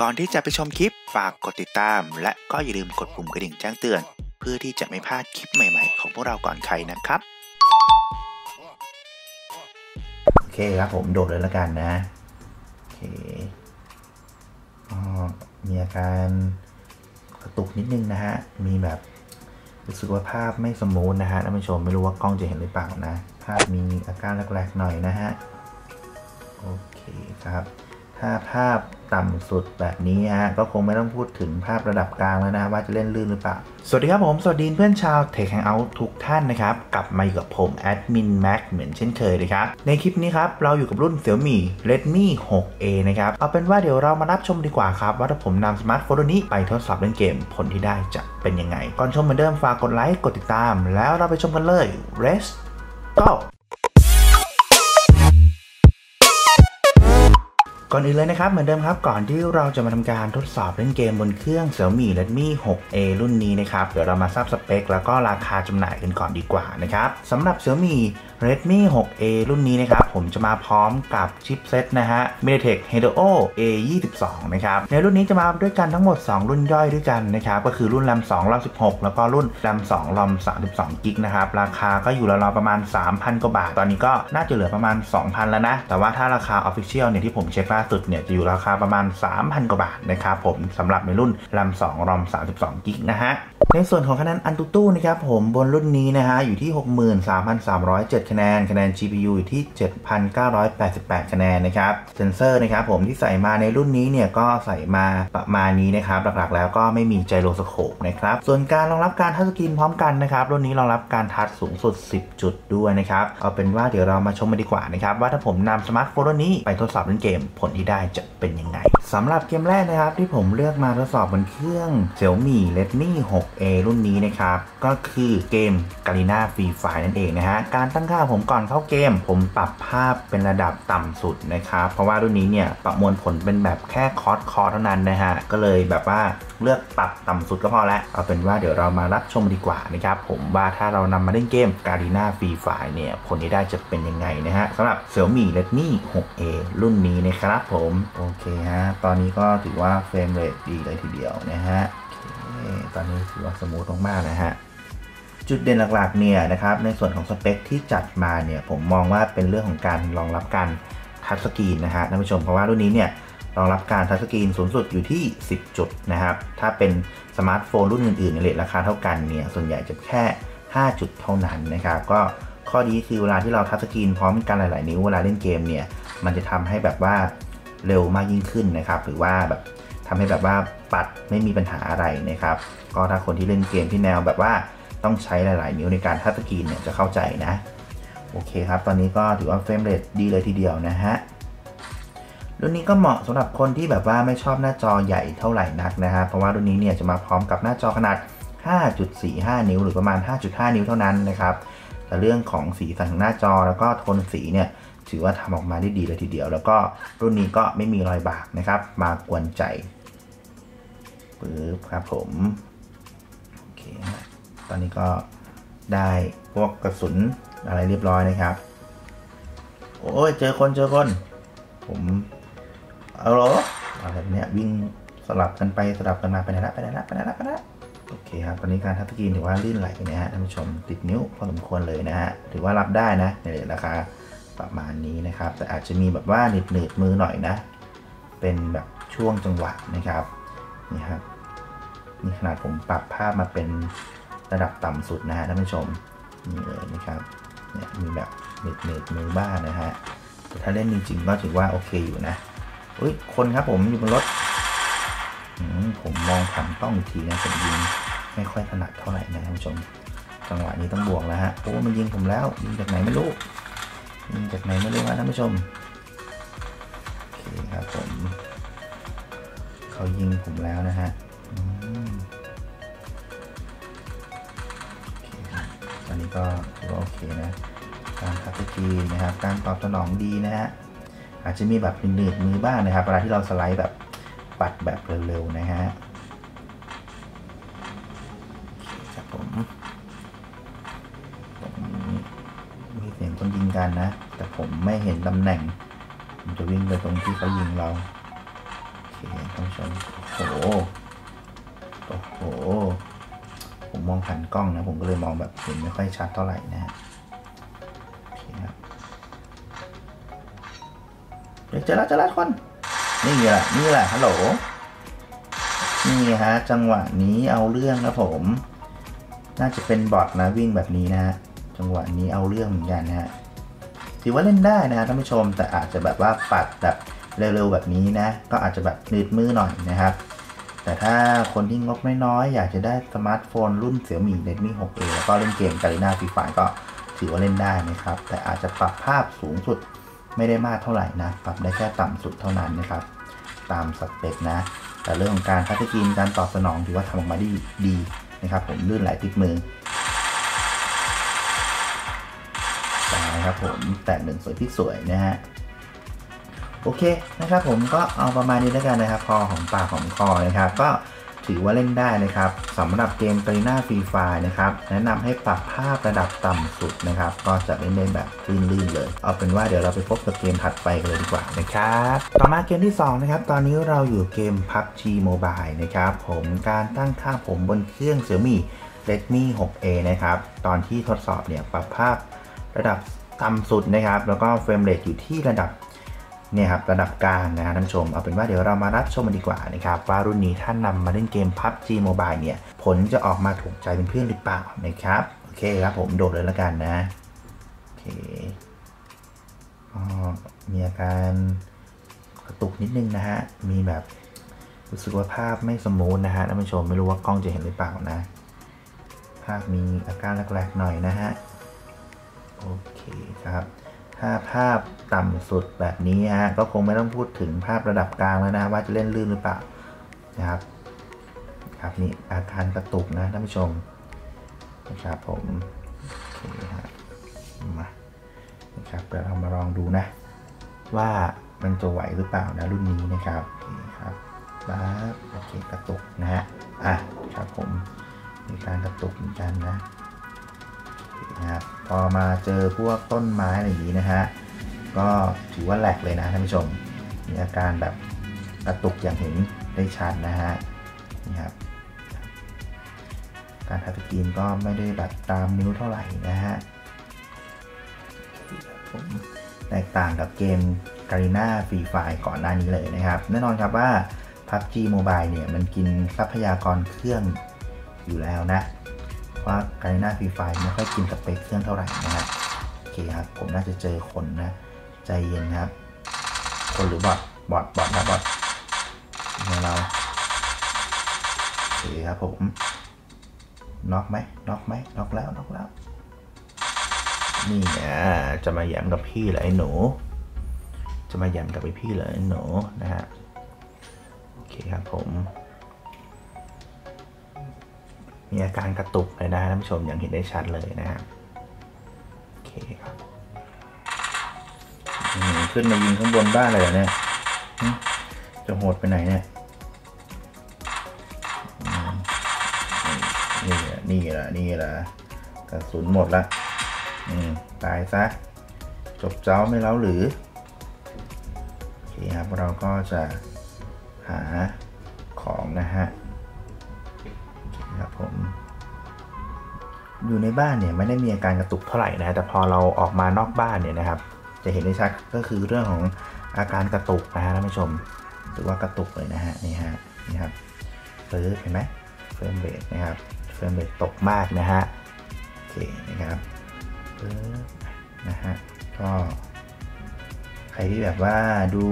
ก่อนที่จะไปชมคลิปฝากกดติดตาม และก็อย่าลืมกดปุ่มกระดิ่งแจ้งเตือน เพื่อที่จะไม่พลาดคลิปใหม่ๆ ของพวกเราก่อนใครนะครับ โอเคครับผมโดดเลยละกันนะ โอเคอมีอาการกระตุกนิดนึงนะฮะ มีแบบรู้สึกว่าภาพไม่สมูทนะฮะท่านผู้ชมไม่รู้ว่ากล้องจะเห็นหรือเปล่านะ ภาพมีอาการแรกๆหน่อยนะฮะ โอเคครับ ถ้าภาพ ต่ำสุดแบบนี้ฮะ ก็คงไม่ต้องพูดถึงภาพระดับกลางแล้วนะว่าจะเล่นลื่นหรือเปล่า สวัสดีครับผม สวัสดีเพื่อนชาว Tech Hangout ทุกท่านนะครับ กลับมาอยู่กับผมแอดมินแม็กเหมือนเช่นเคยเลยครับ ในคลิปนี้ครับ เราอยู่กับรุ่น Xiaomi Redmi 6A นะครับ เอาเป็นว่าเดี๋ยวเรามารับชมดีกว่าครับ ว่าถ้าผมนำสมาร์ทโฟนนี้ไปทดสอบเล่นเกมผลที่ได้จะเป็นยังไง ก่อนชมเหมือนเดิมฝากกดไลค์กดติดตาม แล้วเราไปชมกันเลย Let's go ก่อนอื่นเลยนะครับเหมือนเดิมครับก่อนที่เราจะมาทำการทดสอบเล่นเกมบนเครื่อง Xiaomi Redmi 6A รุ่นนี้นะครับเดี๋ยวเรามาทราบสเปค แล้วก็ราคาจำหน่ายกันก่อนดีกว่านะครับสำหรับ Xiaomi Redmi 6A รุ่นนี้นะครับ ผมจะมาพร้อมกับชิปเซตนะฮะ MediaTek Helio A22 นะครับ ในรุ่นนี้จะมาด้วยกันทั้งหมด 2 รุ่นย่อยด้วยกันนะครับ ก็คือรุ่น RAM 2 RAM 16 แล้วก็รุ่น RAM 2 RAM 32กิกนะครับ ราคาก็อยู่ราวๆประมาณ 3,000 กว่าบาท ตอนนี้ก็น่าจะเหลือประมาณ 2,000 แล้วนะ แต่ว่าถ้าราคา Official เนี่ยที่ผมเช็คล่าสุดเนี่ยจะอยู่ราคาประมาณ 3,000 กว่าบาทนะครับผมสำหรับในรุ่น RAM 2 RAM 32กิกนะฮะในส่วนของคะแนนอันตุตู้นะครับผมบนรุ่นนี้นะฮะอยู่ที่ 63,307คะแนนคะแนน คะแนน GPU อยู่ที่ 7,988 คะแนนนะครับ เซนเซอร์นะครับผมที่ใส่มาในรุ่นนี้เนี่ยก็ใส่มาประมาณนี้นะครับ หลักๆแล้วก็ไม่มีไจโรสโคปนะครับ ส่วนการรองรับการทัชสกรีนพร้อมกันนะครับ รุ่นนี้รองรับการทัชสูงสุด 10 จุดด้วยนะครับ เอาเป็นว่าเดี๋ยวเรามาชมกันดีกว่านะครับ ว่าถ้าผมนำสมาร์ทโฟนรุ่นนี้ไปทดสอบเล่นเกมผลที่ได้จะเป็นยังไงสำหรับเกมแรกนะครับที่ผมเลือกมาทดสอบบนเครื่อง Xiaomi Redmi 6A รุ่นนี้นะครับก็คือเกม g a r i n a Free Fire นั่นเองนะฮะการตั้งค่าผมก่อนเข้าเกม ผมปรับภาพเป็นระดับต่ำสุดนะครับเพราะว่ารุ่นนี้เนี่ยประมวลผลเป็นแบบแค่คอร์สคอร์เท่านั้นนะฮะก็เลยแบบว่าเลือกปรับต่ำสุดก็พอแล้วเอาเป็นว่าเดี๋ยวเรามารับชมดีกว่านะครับผมว่าถ้าเรานำมาเล่นเกม g a r i n a Free Fire เนี่ยผลที่ได้จะเป็นยังไงนะฮะสำหรับ Xiaomi Redmi 6A รุ่นนี้นะครับผมโอเคฮะตอนนี้ก็ถือว่าเฟรมเรทดีเลยทีเดียวนะฮะตอนนี้ถือว่าสมูทมากๆนะฮะ จุดเด่นหลักๆเนี่ยนะครับในส่วนของสเปคที่จัดมาเนี่ยผมมองว่าเป็นเรื่องของการรองรับการทัชสกรีนนะฮะท่านผู้ชมเพราะว่ารุ่นนี้เนี่ยรองรับการทัชสกรีนสูงสุดอยู่ที่ 10 จุดนะครับถ้าเป็นสมาร์ทโฟนรุ่นอื่นๆในเลทราคาเท่ากันเนี่ยส่วนใหญ่จะแค่ 5 จุดเท่านั้นนะครับก็ข้อดีคือเวลาที่เราทัชสกรีนพร้อมกันหลาย ๆ นิ้วเวลาเล่นเกมเนี่ยมันจะทำให้แบบว่าเร็วมากยิ่งขึ้นนะครับหรือว่าแบบทำให้แบบว่าปัดไม่มีปัญหาอะไรนะครับก็ถ้าคนที่เล่นเกมที่แนวแบบว่า ต้องใช้หลาย ๆ นิ้วในการทัชสกรีนเนี่ยจะเข้าใจนะ โอเคครับ ตอนนี้ก็ถือว่าเฟรมเรทดีเลยทีเดียวนะฮะรุ่นนี้ก็เหมาะสำหรับคนที่แบบว่าไม่ชอบหน้าจอใหญ่เท่าไหร่นักนะฮะเพราะว่ารุ่นนี้เนี่ยจะมาพร้อมกับหน้าจอขนาด 5.45 นิ้ว หรือประมาณ 5.5 นิ้วเท่านั้นนะครับแต่เรื่องของสีสันของหน้าจอแล้วก็โทนสีเนี่ยถือว่าทำออกมาได้ดีเลยทีเดียว แล้วก็รุ่นนี้ก็ไม่มีรอยบากนะครับ มากวนใจปึ๊บครับผม โอเค ตอนนี้ก็ได้พวกกระสุนอะไรเรียบร้อยนะครับ โอ้ยเจอคนเจอคน ผมเอาหรออะไรเนี้ยวิ่งสลับกันไปสลับกันมาไปไหนละไปไหนละไปไหนละไปไหนละโอเคครับตอนนี้การทัชสกรีนถือว่าลื่นไหลนะฮะท่านผู้ชมติดนิ้วพอสมควรเลยนะฮะถือว่ารับได้นะในราคาประมาณนี้นะครับ แต่อาจจะมีแบบว่าหนืดหนืดมือหน่อยนะ เป็นแบบช่วงจังหวะนะครับนี่ครับนี่ขนาดผมปรับภาพมาเป็น ระดับต่ำสุดนะฮะท่านผู้ชมนี่เลยนะครับเนี่ยมีแบบหนืดหนืดมือบ้างนะฮะแต่ถ้าเล่นจริงๆก็ถือว่าโอเคอยู่นะอุ้ยคนครับผมอยู่บนรถผมมองผ่านต้องอีกทีนะผมยิงไม่ค่อยถนัดเท่าไหร่นะท่านผู้ชมจังหวะนี้ต้องบวกแล้วฮะโอ้มันยิงผมแล้วยิงจากไหนไม่รู้ยิงจากไหนไม่รู้นะท่านผู้ชมโอเคครับผมเขายิงผมแล้วนะฮะ นี้ก็ถือว่าโอเคนะการทับสกีนะครับ การตอบสนองดีนะฮะอาจจะมีแบบหนืดมือบ้างนะครับเวลาที่เราสไลด์แบบปัดแบบเร็วๆนะฮะครับผมมีเสียงคนยิงกันนะ แต่ผมไม่เห็นตำแหน่งผมจะวิ่งไปตรงที่เขายิงเราโอเคท่านผู้ชมโอ้โหโอ้โห ผมมองผ่านกล้องนะ ผมก็เลยมองแบบเห็นไม่ค่อยชัดเท่าไหร่นะฮะเคครับเดี๋ยวเจอแล้วเจอแล้วคนนี่แหละนี่แหละฮัลโหลนี่ฮะจังหวะนี้เอาเรื่องนะผม น่าจะเป็นบอทนะวิ่งแบบนี้นะฮะจังหวะนี้เอาเรื่องเหมือนกันนะฮะถือว่าเล่นได้นะท่านผู้ชมแต่อาจจะแบบว่าปัดแบบเร็วๆแบบนี้นะ ก็อาจจะแบบนืดมือหน่อยนะครับ แต่ถ้าคนที่งบน้อยๆอยากจะได้สมาร์ทโฟนรุ่นเสี่ยมี่ Redmi 6A แล้วก็เล่นเกม Garena Free Fire ก็ถือว่าเล่นได้นะครับ แต่อาจจะปรับภาพสูงสุดไม่ได้มากเท่าไหร่นะ ปรับได้แค่ต่ำสุดเท่านั้นนะครับ ตามสเปคนะ แต่เรื่องของการพัฒกินการตอบสนองถือว่าทำออกมาได้ดีนะครับ ผมลื่นไหลติดมือได้ครับผมแต่หนึ่งสวยที่สวยนะฮะ โอเคนะครับผมก็เอาประมาณนี้แล้วกันนะครับ พอของปากของคอนะครับ ก็ถือว่าเล่นได้นะครับสำหรับเกม g a r e n a Free Fire นะครับ แนะนำให้ปรับภาพระดับต่ำสุดนะครับ ก็จะเล่นได้แบบลื่นๆเลย เอาเป็นว่าเดี๋ยวเราไปพบกับเกมถัดไปกันเลยดีกว่านะครับ ต่อมาเกมที่ 2 นะครับ ตอนนี้เราอยู่เกม PUBG Mobile นะครับ ผมการตั้งค่าผมบนเครื่อง Xiaomi Redmi 6A นะครับ ตอนที่ทดสอบเนี่ยปรับภาพระดับต่ำสุดนะครับ แล้วก็เฟรมเรทอยู่ที่ระดับ เนี่ยครับระดับกลางนะท่านผู้ชม เอาเป็นว่าเดี๋ยวเรามารับชมกันดีกว่านะครับว่ารุ่นนี้ถ้านนำมาเล่นเกม PUBG Mobile เนี่ยผลจะออกมาถูกใจเป็นเพื่อนหรือเปล่านะครับโอเคครับผมโดดเลยแล้วกันนะโอเคก็มีอาการกระตุกนิดนึงนะฮะมีแบบรู้สึกว่าภาพไม่สมูทนะฮะท่านผู้ชมไม่รู้ว่ากล้องจะเห็นหรือเปล่านะ ภาพมีอาการแรกๆหน่อยนะฮะโอเคครับถ้าภาพ ต่ำสุดแบบนี้ฮะก็คงไม่ต้องพูดถึงภาพระดับกลางแล้วนะว่าจะเล่นลื่นหรือเปล่านะครับครับนี่อาการกระตุกนะท่านผู้ชมนะครับผมฮะมานะครับเดี๋ยวเรามาลองดูนะ ว่ามันจะไหวหรือเปล่านะรุ่นนี้นะครับโอเคครับบ้าบโอเคกระตุกนะฮะอะครับผมมีการกระตุกเหมือนกันนะนะครับพอมาเจอพวกต้นไม้อะไรอย่างนี้นะฮะ ก็ถือว่าแหลกเลยนะท่านผู้ชม มีอาการแบบกระตุกอย่างเห็นได้ชัดนะฮะนี่ครับการทับสกรีนก็ไม่ได้แบบตามนิ้วเท่าไหร่นะฮะแตกต่างกับเกม Garena Free Fire ก่อนหน้านี้เลยนะครับ แน่นอนครับว่า PUBG Mobile เนี่ยมันกินทรัพยากรเครื่องอยู่แล้วนะ ว่าการหน้าฟรีไฟไม่ค่อยกินสเปคเครื่องเท่าไหร่นะครับโอเคครับ ผมน่าจะเจอคนนะ ใจเย็นครับ คนหรือบอทบอทบอทนะบอทของเราโอเคครับผมน็อกไหมน็อกไหมน็อกแล้วน็อกแล้ว นี่นี่ยจะมาแย้มกับพี่เหรอไอ้หนู จะมาแย้มกับไอ้พี่เหรอไอ้หนูนะฮะโอเคครับผม มีอาการกระตุกเลยนะท่านผู้ชมอย่างเห็นได้ชัดเลยนะครับโอเคครับ ขึ้นมายิงข้างบนบ้านเลยเหรอเนี่ยจะโหดไปไหนเนี่ยนี่แหละนี่แหละนี่แหละกระสุนหมดละตายซะ จบเจ้าไม่แล้วหรือโอเคครับเราก็จะหาของนะฮะครับผมอยู่ในบ้านเนี่ยไม่ได้มีอาการกระตุกเท่าไหร่นะแต่พอเราออกมานอกบ้านเนี่ยนะครับ จะเห็นได้ชัดก็คือเรื่องของอาการกระตุกนะฮะท่านผู้ชมหรือว่ากระตุกเลยนะฮะนี่ฮะนี่ครับเฟิร์เห็นไหมเฟิร์มเรทนะครับเฟิร์มเรทตกมากนะฮะโอเคนะครับเฟิร์นะฮะก็ใครที่แบบว่าดู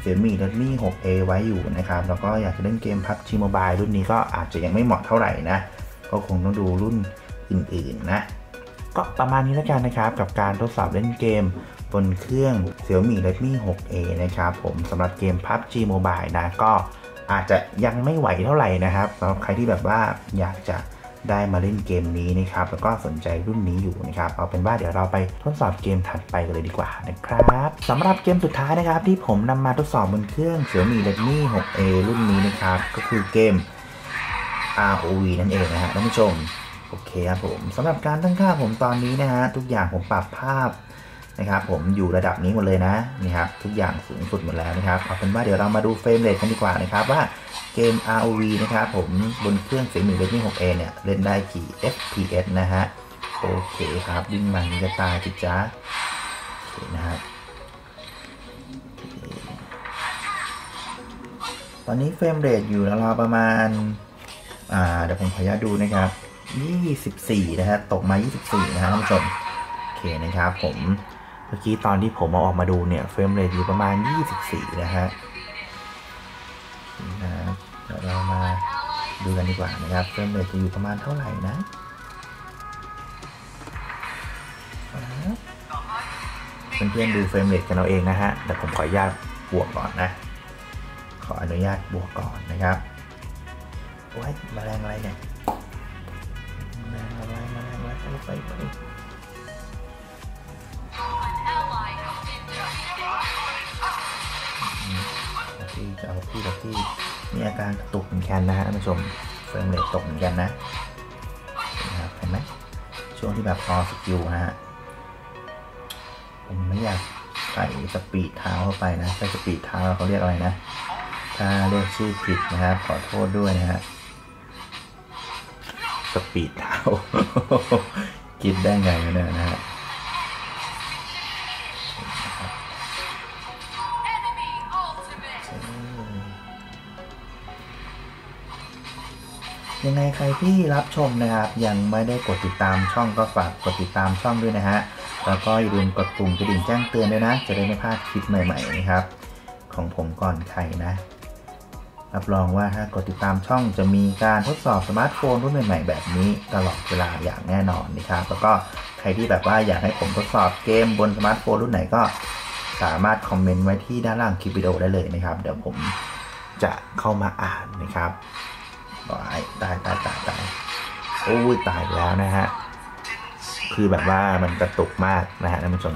เสี่ยมี่ Redmi 6A ไว้อยู่นะครับ แล้วก็อยากจะเล่นเกม PUBG Mobile รุ่นนี้ก็อาจจะยังไม่เหมาะเท่าไหร่นะ ก็คงต้องดูรุ่นอื่นๆนะ ก็ประมาณนี้แล้วกันนะครับ กับการทดสอบเล่นเกม บนเครื่อง Xiaomi Redmi 6A นะครับผมสำหรับเกม PUBG Mobile นะก็อาจจะยังไม่ไหวเท่าไหร่นะครับสำหรับใครที่แบบว่าอยากจะได้มาเล่นเกมนี้นะครับ แล้วก็สนใจรุ่นนี้อยู่นะครับ เอาเป็นว่าเดี๋ยวเราไปทดสอบเกมถัดไปกันเลยดีกว่านะครับสำหรับเกมสุดท้ายนะครับ ที่ผมนำมาทดสอบบนเครื่อง Xiaomi Redmi 6A รุ่นนี้นะครับ ก็คือเกม ROV นั่นเองนะฮะท่านผู้ชม โอเคครับผมสำหรับการตั้งค่าผมตอนนี้นะฮะทุกอย่างผมปรับภาพ นะครับผมอยู่ระดับนี้หมดเลยนะนี่ครับทุกอย่างสูงสุดหมดแล้วนะครับเอาเป็นว่าเดี๋ยวเรามาดูเฟรมเรทกันดีกว่านะครับว่าเกม ROV นะครับผมบนเครื่องเสียงหนึ่ง Redmi 6A เนี่ยเล่นได้กี่ FPS นะฮะโอเคครับวิ่งมันจะตายจิจ้าโอเคนะครับตอนนี้เฟรมเรทอยู่ราวๆประมาณอ่าเดี๋ยวผมขออนุญาตดูนะครับ 24 นะฮะตกมา 24 นะฮะท่านผู้ชมโอเคนะครับผม มื่อกี้ตอนที่ผมเอาออกมาดูเนี่ยเฟรมเรทอยู่ประมาณ 24 นะฮะนะเดี๋ยวเรามาดูกันดีกว่านะครับเฟรมเรทจะอยู่ประมาณเท่าไหร่นะเพื่อนๆดูเฟรมเรทกันเอาเองนะฮะแต่ผมขออนุญาตบวกก่อนนะ ขออนุญาตบวกก่อนนะครับโอ้ยแมลงอะไรเนี่ยแมลงอะไรแมลงอะไรไปไปไป ที่จะเอาที่กับที่มีอาการตกเหมือนกันนะฮะท่านผู้ชมเฟรมเรทตกเหมือนกันนะนะครับเห็นไหมช่วงที่แบบพอสกิลนะฮะผมไม่อยากใส่สปีดเท้าเข้าไปนะใส่สปีดเท้าเขาเรียกอะไรนะถ้าเรียกชื่อผิดนะครับขอโทษด้วยนะฮะสปีดเท้าคิดได้ไงเนี่ยนะฮะ ยังไงใครที่รับชมนะครับ ยังไม่ได้กดติดตามช่องก็ฝากกดติดตามช่องด้วยนะฮะแล้วก็อย่าลืมกดปุ่มกระดิ่งแจ้งเตือนด้วยนะ จะได้ไม่พลาดคลิปใหม่ๆนะครับ ของผมก่อนใครนะรับรองว่าถ้ากดติดตามช่องจะมีการทดสอบสมาร์ทโฟนรุ่นใหม่ๆแบบนี้ตลอดเวลาอย่างแน่นอนนะครับแล้วก็ใครที่แบบว่าอยากให้ผมทดสอบเกมบนสมาร์ทโฟนรุ่นไหนก็สามารถคอมเมนต์ไว้ที่ด้านล่างคลิปวิดีโอได้เลยนะครับ เดี๋ยวผมจะเข้ามาอ่านนะครับ ตายตายตายตายตายโอ้ยตายแล้วนะฮะ คือแบบว่ามันกระตุกมากนะฮะท่านผู้ชม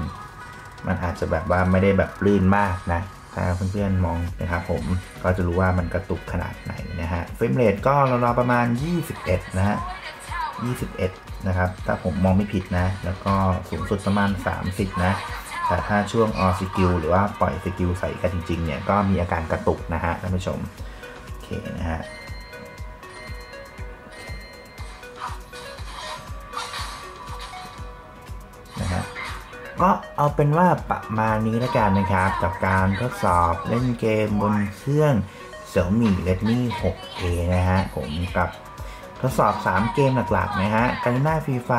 มันอาจจะแบบว่าไม่ได้แบบลื่นมากนะ ถ้าเพื่อนๆมองนะครับผม ก็จะรู้ว่ามันกระตุกขนาดไหนนะฮะเฟรมเรทก็ราวๆประมาณ 21 นะฮะ 21 นะครับ ถ้าผมมองไม่ผิดนะ แล้วก็สูงสุดประมาณ 30 นะแต่ถ้าช่วงออสกิลหรือว่าปล่อยสกิลใส่กันจริงๆเนี่ยก็มีอาการกระตุกนะฮะท่านผู้ชม โอเคนะฮะ ก็เอาเป็นว่าประมาณนี้แล้วกันนะครับกับการทดสอบเล่นเกมบนเครื่อง Xiaomi Redmi 6A นะฮะผมกับทดสอบ 3 เกมหลักๆนะฮะการิน่าฟรีไฟ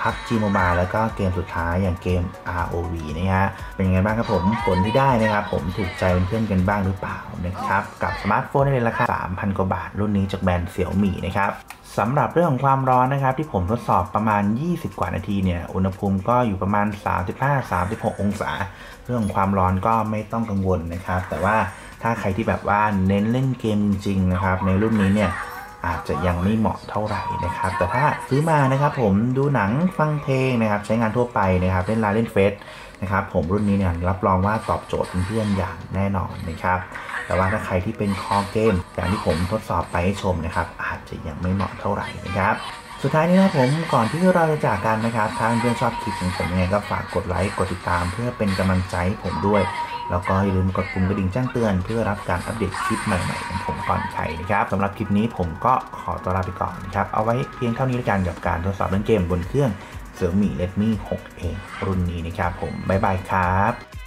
พับจีโมบายแล้วก็เกมสุดท้ายอย่างเกม ROV นะฮะเป็นยังไงบ้างครับผมผลที่ได้นะครับ ผมถูกใจเพื่อนๆกันบ้างหรือเปล่านะครับ กับสมาร์ทโฟนในราคา 3,000 กว่าบาท รุ่นนี้จากแบรนด์ Xiaomi นะครับสำหรับเรื่องของความร้อนนะครับ ที่ผมทดสอบประมาณ 20 กว่านาทีเนี่ย อุณหภูมิก็อยู่ประมาณ 35-36 องศา เรื่องของความร้อนก็ไม่ต้องกังวลนะครับ แต่ว่าถ้าใครที่แบบว่าเน้นเล่นเกมจริงๆนะครับ ในรุ่นนี้เนี่ย อาจจะยังไม่เหมาะเท่าไหร่นะครับ แต่ถ้าซื้อมานะครับผมดูหนังฟังเพลงนะครับ ใช้งานทั่วไปนะครับ เล่นไลน์เล่นเฟซนะครับ ผมรุ่นนี้เนี่ยรับรองว่าตอบโจทย์เพื่อนๆอย่างแน่นอนนะครับแต่ว่าถ้าใครที่เป็นคอเกมอย่างที่ผมทดสอบไปให้ชมนะครับ อาจจะยังไม่เหมาะเท่าไหร่นะครับสุดท้ายนี้นะผมก่อนที่เราจะจากกันนะครับถ้าเพื่อนชอบคลิปของผมยังไงก็ฝากกดไลค์กดติดตาม เพื่อเป็นกำลังใจให้ผมด้วย แล้วก็อย่าลืมกดปุ่มกระดิ่งแจ้งเตือน เพื่อรับการอัปเดตคลิปใหม่ๆของผมก่อนใครนะครับสำหรับคลิปนี้ผมก็ขอตัวลาไปก่อนนะครับ เอาไว้เพียงเท่านี้แล้วกันกับการทดสอบเล่นเกมบนเครื่อง Xiaomi Redmi 6A รุ่นนี้นะครับผม บ๊ายบายครับ